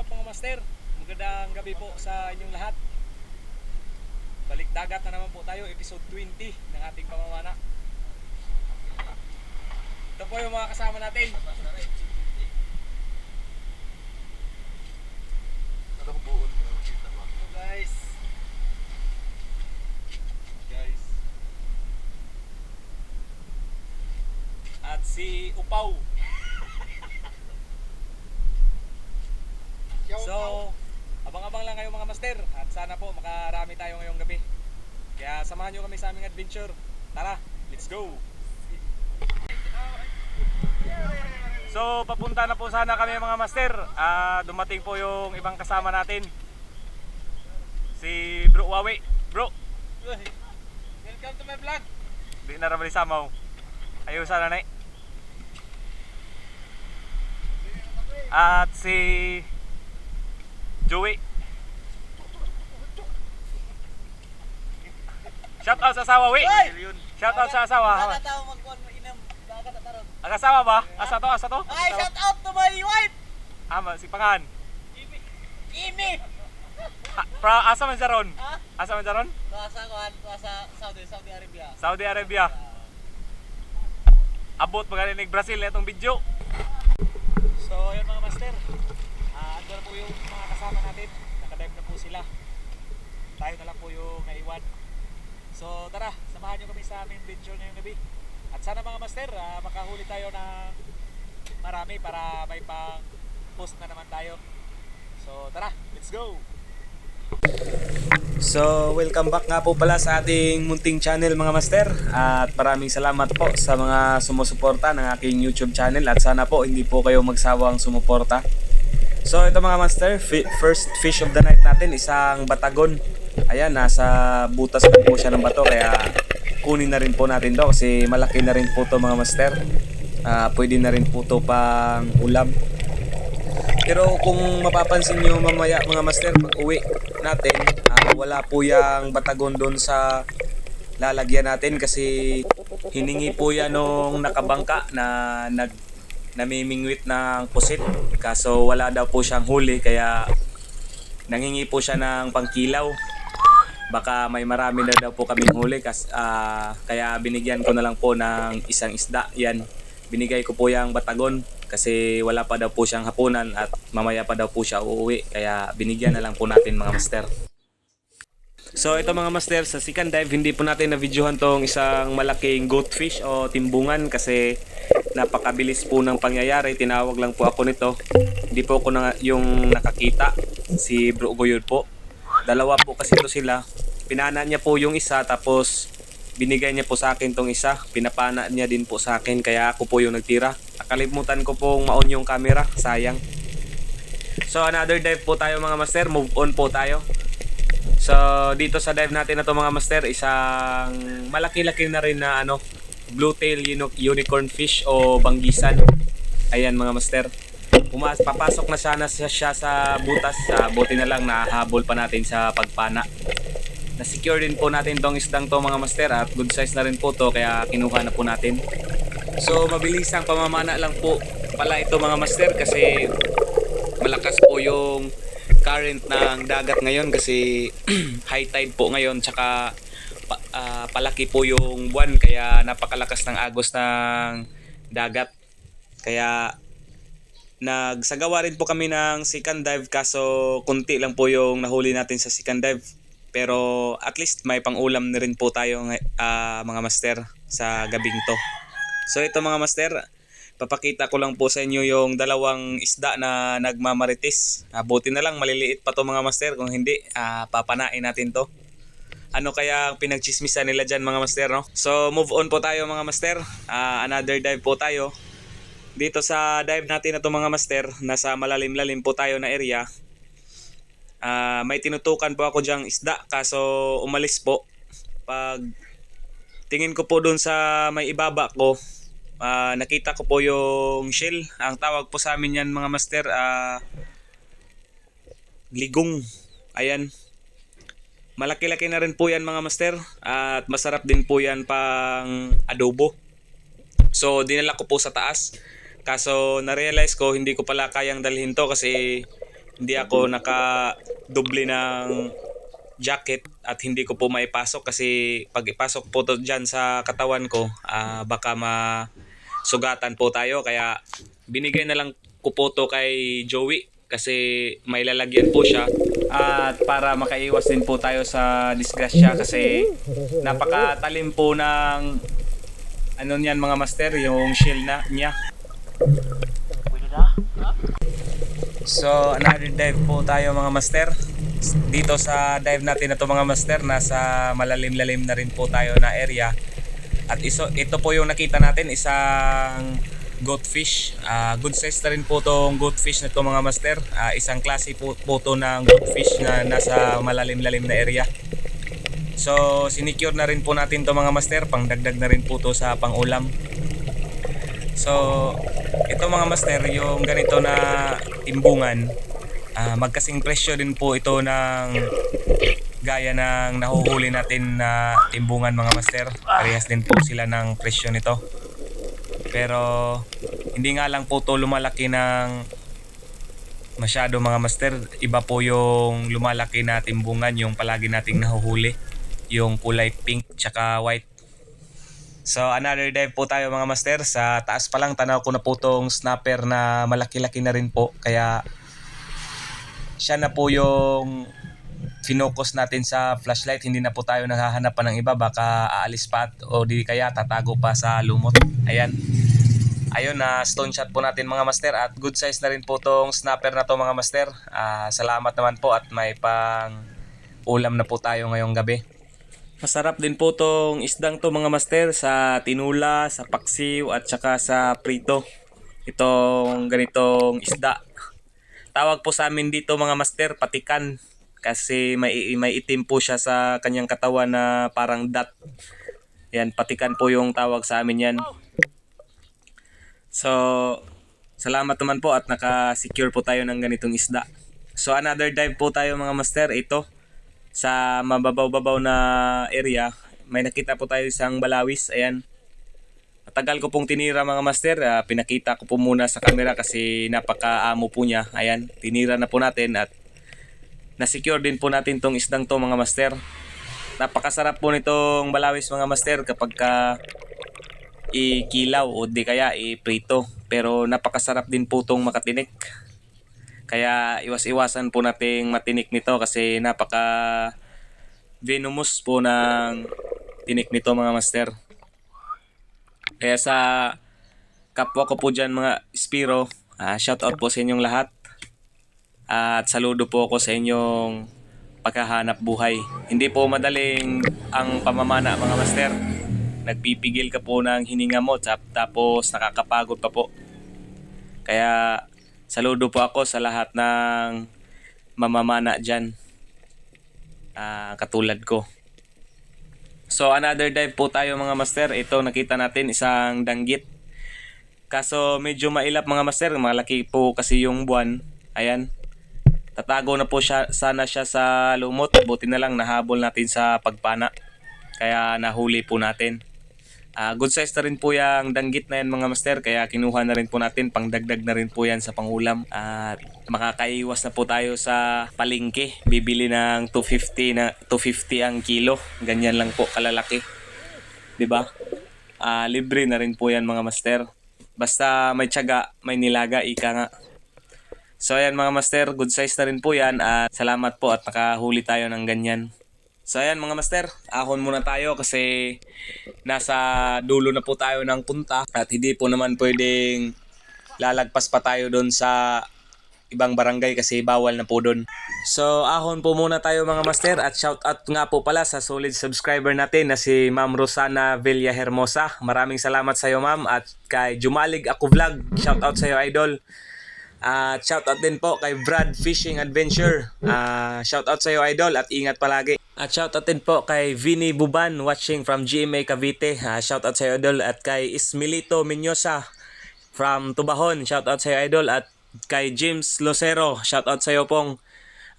up mga master? Magandang gabi po sa inyong lahat. Balik dagat na naman po tayo, episode 20 ng ating pamamana. Ito po yung mga kasama natin. Guys. Guys. At si Upaw. So, abang-abang lang kayo mga master at sana po makarami tayo ngayong gabi. Kaya samahan nyo kami sa aming adventure. Tara, let's go! So, papunta na po sana kami mga master. Ah, dumating po yung ibang kasama natin. Si Bro Wawi. Bro, Welcome to my vlog. di na ramali samaw. Ayaw sana na At si Joey. Shout out sa asawa, wi. Shout out sa asawa. Kada tao magkuhan mo inam. At taron. Ang asawa ba? Asa to, asa to? Ay, shout out to my wife. Ama, si Pangan. Imi. Ha, pra, asa man siya ron? Ha? Asa man siya ron? Tuasa kuhan, tuasa Saudi, Saudi Arabia. Saudi Arabia. Abot magaling Brazil na itong video. So, yun mga master. Ah, ando na po yung mga kasama natin. Nakadive na po sila. Tayo na lang po yung naiwan. So, tara, samahan nyo kami sa aming adventure ngayong gabi. At sana mga master, ah, makahuli tayo ng marami para may pang post na naman tayo. So, tara, let's go! So, welcome back nga po pala sa ating munting channel mga master At maraming salamat po sa mga sumusuporta ng aking YouTube channel At sana po hindi po kayo magsawang sumuporta So, ito mga master, fi- first fish of the night natin, isang batagon Ayan, nasa butas pa po siya ng bato Kaya kunin na rin po natin to kasi malaki na rin po to mga master Ah, Pwede na rin po to pang ulam pero kung mapapansin nyo mamaya mga master, pag uwi natin, ah, wala po yung batagon doon sa lalagyan natin kasi hiningi po yan nung nakabangka na nag namimingwit ng pusit. Kaso wala daw po siyang huli kaya nangingi po siya ng pangkilaw. Baka may marami na daw po kaming huli kas, ah, kaya binigyan ko na lang po ng isang isda. Yan, binigay ko po yung batagon kasi wala pa daw po siyang hapunan at mamaya pa daw po siya uuwi kaya binigyan na lang po natin mga master. So ito mga master, sa second dive hindi po natin na-videohan tong isang malaking goatfish o timbungan kasi napakabilis po ng pangyayari. Tinawag lang po ako nito. Hindi po ako na, yung nakakita. Si Bro Goyod po. Dalawa po kasi ito sila. Pinana niya po yung isa tapos binigay niya po sa akin tong isa. Pinapana niya din po sa akin kaya ako po yung nagtira. Nakalimutan ko pong ma-on yung camera. Sayang. So another dive po tayo mga master. Move on po tayo. So dito sa dive natin na to mga master, isang malaki-laki na rin na ano, blue tail uni- unicorn fish o banggisan. Ayan mga master. Pumas papasok na sana siya, siya sa butas. sa buti na lang nahabol pa natin sa pagpana. Na-secure din po natin tong isdang to mga master at good size na rin po to kaya kinuha na po natin. So mabilis ang pamamana lang po pala ito mga master kasi malakas po yung current ng dagat ngayon kasi high tide po ngayon tsaka pa- ah, palaki po yung buwan kaya napakalakas ng agos ng dagat. Kaya nagsagawa rin po kami ng second dive kaso kunti lang po yung nahuli natin sa second dive. Pero at least may pang-ulam na rin po tayo ah, mga master sa gabing to. So ito mga master, papakita ko lang po sa inyo yung dalawang isda na nagmamarites. Ah, buti na lang maliliit pa to mga master kung hindi ah, papanain natin to. Ano kaya ang pinagchismisan nila dyan mga master no? So move on po tayo mga master. Ah, another dive po tayo. Dito sa dive natin na to mga master, nasa malalim-lalim po tayo na area. Ah, may tinutukan po ako diyang isda kaso umalis po. Pag tingin ko po doon sa may ibaba ko, ah, nakita ko po yung shell. Ang tawag po sa amin yan mga master, ah, ligong. Ayan. Malaki-laki na rin po yan mga master at masarap din po yan pang adobo. So dinala ko po sa taas. Kaso na-realize ko hindi ko pala kayang dalhin to kasi hindi ako naka doble ng jacket at hindi ko po maipasok kasi pag ipasok po to dyan sa katawan ko, ah, baka masugatan po tayo. Kaya binigay na lang ko po to kay Joey kasi may lalagyan po siya. At para makaiwas din po tayo sa disgrasya kasi napakatalim po ng ano niyan mga master, yung shell na niya. So, another dive po tayo mga master. Dito sa dive natin na to mga master, nasa malalim-lalim na rin po tayo na area. At iso, ito po yung nakita natin, isang goatfish. Ah, good size na rin po tong goatfish na to mga master. Ah, isang klase po, po to ng goatfish na nasa malalim-lalim na area. So, sinicure na rin po natin to mga master, pangdagdag na rin po to sa pangulam. So, ito mga master, yung ganito na timbungan, ah, magkasing presyo din po ito ng gaya ng nahuhuli natin na timbungan mga master. Parehas din po sila ng presyo nito. Pero hindi nga lang po to lumalaki ng masyado mga master. Iba po yung lumalaki na timbungan, yung palagi nating nahuhuli. Yung kulay pink tsaka white. So another dive po tayo mga master. Sa taas pa lang tanaw ko na po tong snapper na malaki-laki na rin po. Kaya siya na po yung finocus natin sa flashlight. Hindi na po tayo naghahanap pa ng iba. Baka aalis pa at- o di kaya tatago pa sa lumot. Ayan. Ayun na stone shot po natin mga master at good size na rin po tong snapper na to mga master. Ah, salamat naman po at may pang ulam na po tayo ngayong gabi. Masarap din po tong isdang to mga master sa tinula, sa paksiw at saka sa prito. Itong ganitong isda. Tawag po sa amin dito mga master patikan kasi may may itim po siya sa kanyang katawan na parang dot. Yan patikan po yung tawag sa amin yan. So salamat naman po at naka-secure po tayo ng ganitong isda. So another dive po tayo mga master ito sa mababaw-babaw na area, may nakita po tayo isang balawis. Ayan. Matagal ko pong tinira mga master. Ah, pinakita ko po muna sa camera kasi napakaamo po niya. Ayan. Tinira na po natin at na-secure din po natin tong isdang to mga master. Napakasarap po nitong balawis mga master kapag ka ikilaw o di kaya iprito. Pero napakasarap din po tong makatinik. Kaya iwas-iwasan po nating matinik nito kasi napaka venomous po ng tinik nito mga master. Kaya sa kapwa ko po dyan mga Spiro, ah, shout out po sa inyong lahat. At saludo po ako sa inyong paghahanap buhay. Hindi po madaling ang pamamana mga master. Nagpipigil ka po ng hininga mo tap- tapos nakakapagod pa po. Kaya saludo po ako sa lahat ng mamamana dyan. Ah, katulad ko. So another dive po tayo mga master. Ito nakita natin isang danggit. Kaso medyo mailap mga master. Malaki po kasi yung buwan. Ayan. Tatago na po siya, sana siya sa lumot. Buti na lang nahabol natin sa pagpana. Kaya nahuli po natin. Ah, good size na rin po yung danggit na yan mga master. Kaya kinuha na rin po natin pangdagdag na rin po yan sa pangulam. At makakaiwas na po tayo sa palengke. Bibili ng 250 na 250 ang kilo. Ganyan lang po kalalaki. 'di ba? Ah, libre na rin po yan mga master. Basta may tiyaga may nilaga ika nga. So ayan mga master, good size na rin po yan. At salamat po at nakahuli tayo ng ganyan. So ayan mga master, ahon muna tayo kasi nasa dulo na po tayo ng punta at hindi po naman pwedeng lalagpas pa tayo doon sa ibang barangay kasi bawal na po doon. So ahon po muna tayo mga master at shout out nga po pala sa solid subscriber natin na si Ma'am Rosana Villa Hermosa. Maraming salamat sa iyo ma'am at kay Jumalig Ako Vlog. Shout out sa iyo idol. At shout out din po kay Brad Fishing Adventure. Ah, shout out sa iyo idol at ingat palagi. At shout out din po kay Vinny Buban watching from GMA Cavite. Ah, shout out sa iyo idol at kay Ismilito Minyosa from Tubahon. Shout out sa iyo idol at kay James Losero. Shout out sa iyo pong.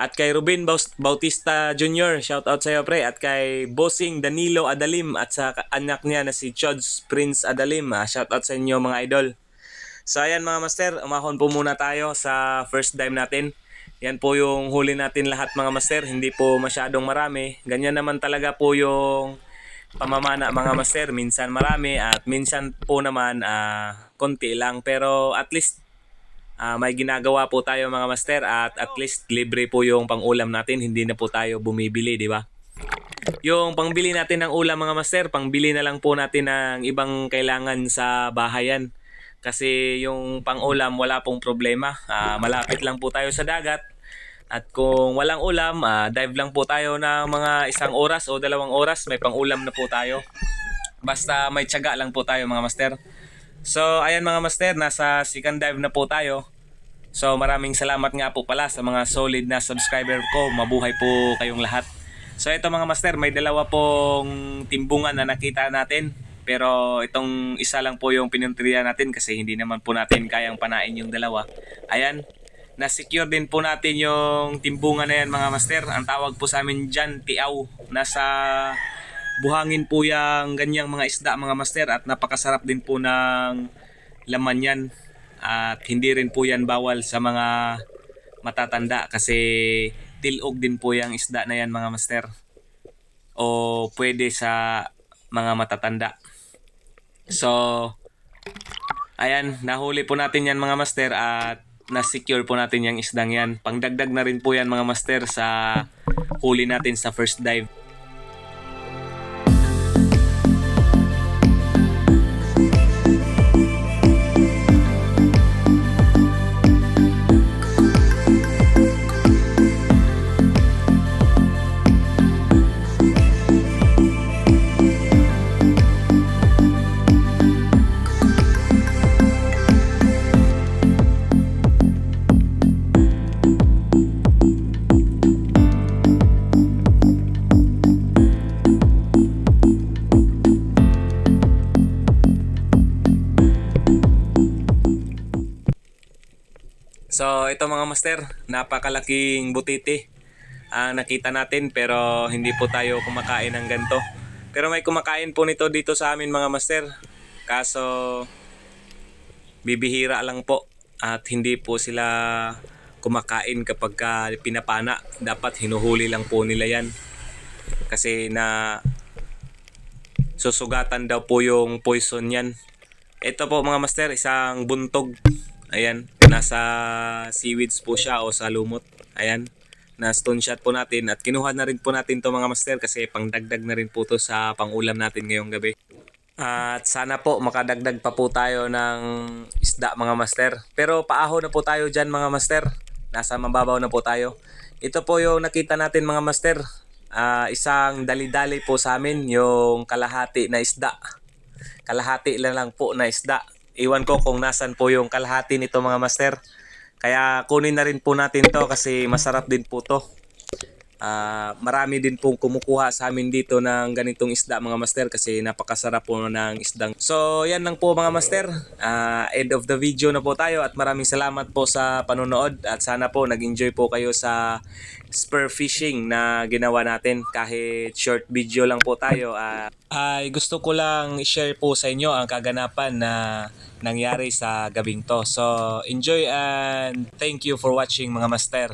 At kay Ruben Bautista Jr. Shout out sa iyo pre. At kay Bossing Danilo Adalim at sa anak niya na si Chods Prince Adalim. Ah, shout out sa inyo mga idol. So ayan mga master, umahon po muna tayo sa first dive natin. Yan po yung huli natin lahat mga master. Hindi po masyadong marami. Ganyan naman talaga po yung pamamana mga master. Minsan marami at minsan po naman ah, konti lang. Pero at least ah, may ginagawa po tayo mga master at at least libre po yung pangulam natin. Hindi na po tayo bumibili, di ba? Yung pangbili natin ng ulam mga master, pangbili na lang po natin ng ibang kailangan sa bahayan. Kasi yung pangulam wala pong problema. Ah, malapit lang po tayo sa dagat. At kung walang ulam, ah, dive lang po tayo ng mga isang oras o dalawang oras, may pangulam na po tayo. Basta may tiyaga lang po tayo mga master. So ayan mga master, nasa second dive na po tayo. So maraming salamat nga po pala sa mga solid na subscriber ko. Mabuhay po kayong lahat. So ito mga master, may dalawa pong timbungan na nakita natin. Pero itong isa lang po yung pinuntriya natin kasi hindi naman po natin kayang panain yung dalawa. Ayan, na-secure din po natin yung timbungan na yan mga master. Ang tawag po sa amin dyan, tiaw. Nasa buhangin po yung ganyang mga isda mga master at napakasarap din po ng laman yan. At hindi rin po yan bawal sa mga matatanda kasi tilog din po yung isda na yan mga master. O pwede sa mga matatanda. So, ayan, nahuli po natin yan mga master at na-secure po natin yung isdang yan. Pangdagdag na rin po yan mga master sa huli natin sa first dive. So, ito mga master, napakalaking butiti ang nakita natin pero hindi po tayo kumakain ng ganito. Pero may kumakain po nito dito sa amin mga master. Kaso bibihira lang po at hindi po sila kumakain kapag ka pinapana. Dapat hinuhuli lang po nila yan. Kasi na susugatan daw po yung poison yan. Ito po mga master, isang buntog. Ayan, nasa seaweeds po siya o sa lumot. Ayan, na stone shot po natin at kinuha na rin po natin to mga master kasi pangdagdag na rin po to sa pangulam natin ngayong gabi. At sana po makadagdag pa po tayo ng isda mga master. Pero paaho na po tayo dyan mga master. Nasa mababaw na po tayo. Ito po yung nakita natin mga master. Ah, isang dali-dali po sa amin yung kalahati na isda. Kalahati lang lang po na isda. Iwan ko kung nasan po yung kalahati nito mga master. Kaya kunin na rin po natin to kasi masarap din po to. Ah, marami din pong kumukuha sa amin dito ng ganitong isda mga master kasi napakasarap po ng isdang. So yan lang po mga master. Ah, end of the video na po tayo at maraming salamat po sa panonood at sana po nag-enjoy po kayo sa spur fishing na ginawa natin kahit short video lang po tayo. Ah, ay gusto ko lang i-share po sa inyo ang kaganapan na nangyari sa gabing to. So enjoy and thank you for watching mga master.